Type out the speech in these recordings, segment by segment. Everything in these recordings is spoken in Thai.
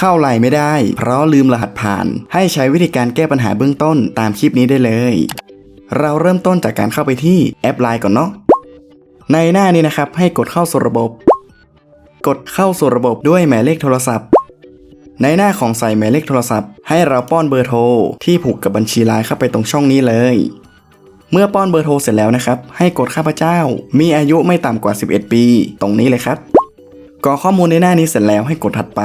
เข้าไลน์ไม่ได้ เพราะลืมรหัสผ่าน ให้ใช้วิธีการแก้ปัญหาเบื้องต้นตามคลิปนี้ได้เลย เราเริ่มต้นจากการเข้าไปที่แอปไลน์ก่อนเนาะในหน้านี้นะครับให้กดเข้าสู่ระบบ กดเข้าสู่ระบบด้วยหมายเลขโทรศัพท์ ในหน้าของใส่หมายเลขโทรศัพท์ ให้เราป้อนเบอร์โทรที่ผูกกับบัญชีไลน์เข้าไปตรงช่องนี้เลย เมื่อป้อนเบอร์โทรเสร็จแล้วนะครับ ให้กดข้าพเจ้า มีอายุไม่ต่ำกว่า 11 ปี ตรงนี้เลยครับกรอกข้อมูลในหน้านี้เสร็จแล้วให้กดถัดไป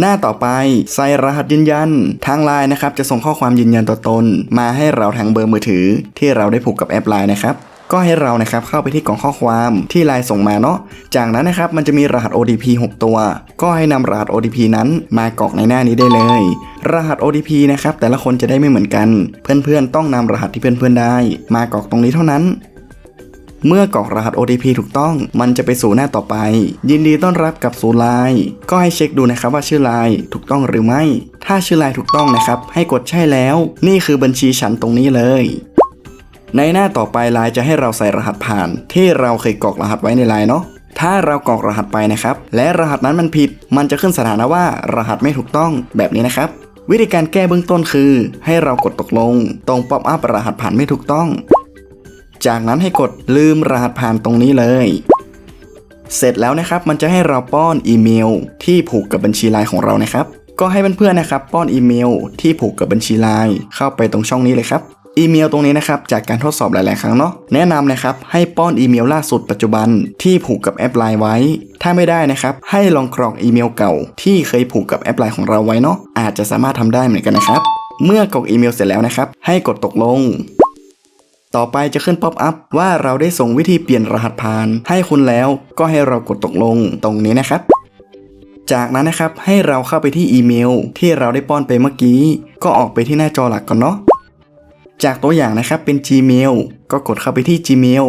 หน้าต่อไปใส่รหัสยืนยัน ทางไลน์นะครับจะส่งข้อความยืนยันตัวตน มาให้เราทางเบอร์มือถือ ที่เราได้ผูกกับแอปไลน์นะครับก็ให้เรานะครับเข้าไปที่กล่องข้อความที่ไลน์ส่งมาเนาะ จากนั้นนะครับมันจะมีรหัส OTP 6 ตัว ก็ให้นำรหัส OTP นั้นมากรอกในหน้านี้ได้เลย รหัส OTP นะครับแต่ละคนจะได้ไม่เหมือนกัน เพื่อนๆต้องนำรหัสที่เพื่อนๆได้ มากรอกตรงนี้เท่านั้น เมื่อกรอกรหัส OTP ถูกต้อง มันจะไปสู่หน้าต่อไป ยินดีต้อนรับกับสู่ไลน์ก็ให้เช็คดูนะครับว่าชื่อไลน์ถูกต้องหรือไม่ ถ้าชื่อไลน์ถูกต้องนะครับ ให้กดใช่แล้ว นี่คือบัญชีฉันตรงนี้เลยในหน้าต่อไปไลน์จะให้เราใส่รหัสผ่าน ที่เราเคยกรอกรหัสไว้ในไลน์เนาะถ้าเรากรอกรหัสไปนะครับ และรหัสนั้นมันผิด มันจะขึ้นสถานะว่ารหัสไม่ถูกต้องแบบนี้นะครับ วิธีการแก้เบื้องต้นคือ ให้เรากดตกลง ตรงป๊อปอัพรหัสผ่านไม่ถูกต้อง จากนั้นให้กดลืมรหัสผ่านตรงนี้เลย เสร็จแล้วนะครับมันจะให้เราป้อนอีเมล ที่ผูกกับบัญชีไลน์ของเรานะครับ ก็ให้เพื่อนๆนะครับ ป้อนอีเมล ที่ผูกกับบัญชีไลน์เข้าไปตรงช่องนี้เลยครับอีเมลตรงนี้นะครับจากการทดสอบหลาย ๆ ครั้งเนาะแนะนำนะครับให้ป้อนอีเมลล่าสุดปัจจุบันที่ผูกกับแอปไลน์ไว้ ถ้าไม่ได้นะครับ ให้ลองกรอกอีเมลเก่า ที่เคยผูกกับแอปไลน์ของเราไว้เนาะอาจจะสามารถทำได้เหมือนกันนะครับ เมื่อกรอกอีเมลเสร็จแล้วนะครับ ให้กดตกลง ต่อไปจะขึ้นป๊อปอัพว่าเราได้ส่งวิธีเปลี่ยนรหัสผ่าน ให้คุณแล้วก็ให้เรากดตกลงตรงนี้นะครับ จากนั้นนะครับให้เราเข้าไปที่อีเมล ที่เราได้ป้อนไปเมื่อกี้ ก็ออกไปที่หน้าจอหลักก่อนเนาะจากตัวอย่างนะครับเป็น Gmail ก็กดเข้าไปที่ Gmail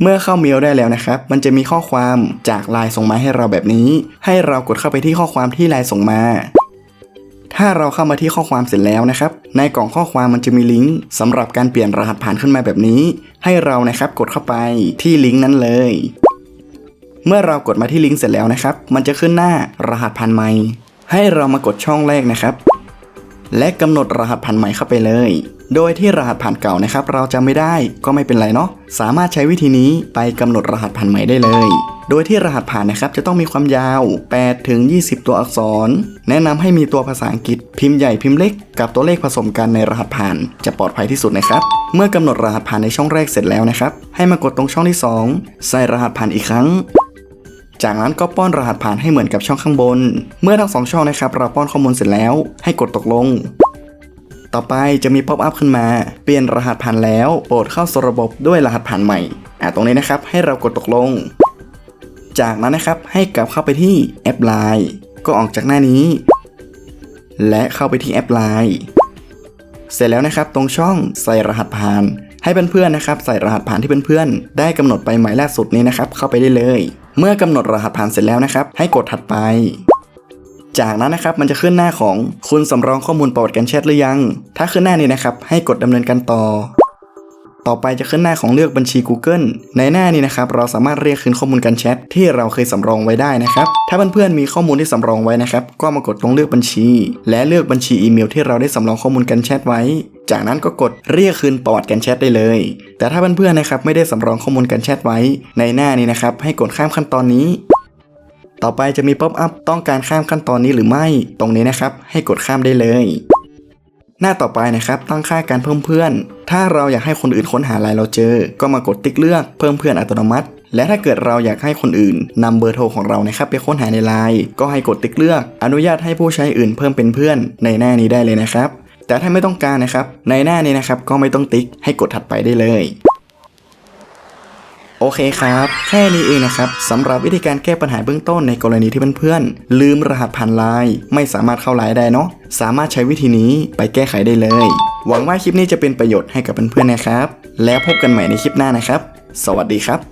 เมื่อเข้าเมลได้แล้วนะครับ มันจะมีข้อความจากไลน์ส่งมาให้เราแบบนี้ ให้เรากดเข้าไปที่ข้อความที่ไลน์ส่งมา ถ้าเราเข้ามาที่ข้อความเสร็จแล้วนะครับ ในกล่องข้อความมันจะมีลิงก์สำหรับการเปลี่ยนรหัสผ่านขึ้นมาแบบนี้ ให้เรานะครับกดเข้าไปที่ลิงก์นั้นเลย เมื่อเรากดมาที่ลิงก์เสร็จแล้วนะครับ มันจะขึ้นหน้ารหัสผ่านใหม่ ให้เรามากดช่องแรกนะครับ และกำหนดรหัสผ่านใหม่เข้าไปเลย โดยที่รหัสผ่านเก่านะครับ เราจำไม่ได้ก็ไม่เป็นไรเนาะ สามารถใช้วิธีนี้ไปกำหนดรหัสผ่านใหม่ได้เลย โดยที่รหัสผ่านนะครับจะต้องมีความยาว8ถึง20 ตัวอักษร แนะนำให้มีตัวภาษาอังกฤษพิมพ์ใหญ่พิมพ์เล็กกับตัวเลขผสมกันในรหัสผ่าน จะปลอดภัยที่สุดนะครับ เมื่อกำหนดรหัสผ่านในช่องแรกเสร็จแล้วนะครับ ให้มากดตรงช่องที่ 2 ใส่รหัสผ่านอีกครั้งจากนั้นก็ป้อนรหัสผ่านให้เหมือนกับช่องข้างบน เมื่อทั้งสองช่องนะครับเราป้อนข้อมูลเสร็จแล้ว ให้กดตกลง ต่อไปจะมีป๊อปอัพขึ้นมา เปลี่ยนรหัสผ่านแล้ว โปรดเข้าสู่ระบบด้วยรหัสผ่านใหม่ อ่าตรงนี้นะครับให้เรากดตกลง จากนั้นนะครับให้กลับเข้าไปที่แอปไลน์ก็ออกจากหน้านี้ และเข้าไปที่แอปไลน์เสร็จแล้วนะครับตรงช่องใส่รหัสผ่าน ให้เพื่อนๆนะครับใส่รหัสผ่านที่เพื่อนๆได้กำหนดไปหมายล่าสุดนี้นะครับเข้าไปได้เลย เมื่อกำหนดรหัสผ่านเสร็จแล้วนะครับ ให้กดถัดไป จากนั้นนะครับมันจะขึ้นหน้าของคุณสำรองข้อมูลประวัติการแชทหรือยัง ถ้าขึ้นหน้านี้นะครับให้กดดำเนินการต่อ ต่อไปจะขึ้นหน้าของเลือกบัญชี Google ในหน้านี้นะครับเราสามารถเรียกคืนข้อมูลการแชทที่เราเคยสำรองไว้ได้นะครับ ถ้าเพื่อนๆมีข้อมูลที่สำรองไว้นะครับ ก็มากดตรงเลือกบัญชี และเลือกบัญชีอีเมลที่เราได้สำรองข้อมูลการแชทไว้ จากนั้นก็กดเรียกคืนประวัติการแชทได้เลย แต่ถ้าเพื่อนๆนะครับไม่ได้สำรองข้อมูลการแชทไว้ ในหน้านี้นะครับให้กดข้ามขั้นตอนนี้ต่อไปจะมีป๊อปอัพต้องการข้ามขั้นตอนนี้หรือไม่ ตรงนี้นะครับ ให้กดข้ามได้เลย หน้าต่อไปนะครับ ตั้งค่าการเพิ่มเพื่อน ถ้าเราอยากให้คนอื่นค้นหาไลน์เราเจอ ก็มากดติ๊กเลือกเพิ่มเพื่อนอัตโนมัติ และถ้าเกิดเราอยากให้คนอื่นนำเบอร์โทรของเรานะครับไปค้นหาในไลน์ก็ให้กดติ๊กเลือก อนุญาตให้ผู้ใช้อื่นเพิ่มเป็นเพื่อนในหน้านี้ได้เลยนะครับ แต่ถ้าไม่ต้องการนะครับ ในหน้านี้นะครับก็ไม่ต้องติ๊กให้กดถัดไปได้เลยโอเคครับ แค่นี้เองนะครับสำหรับวิธีการแก้ปัญหาเบื้องต้นในกรณีที่เพื่อนๆลืมรหัสผ่านไลน์ไม่สามารถเข้าไลน์ได้เนาะสามารถใช้วิธีนี้ไปแก้ไขได้เลย หวังว่าคลิปนี้จะเป็นประโยชน์ให้กับเพื่อนๆนะครับ แล้วพบกันใหม่ในคลิปหน้านะครับ สวัสดีครับ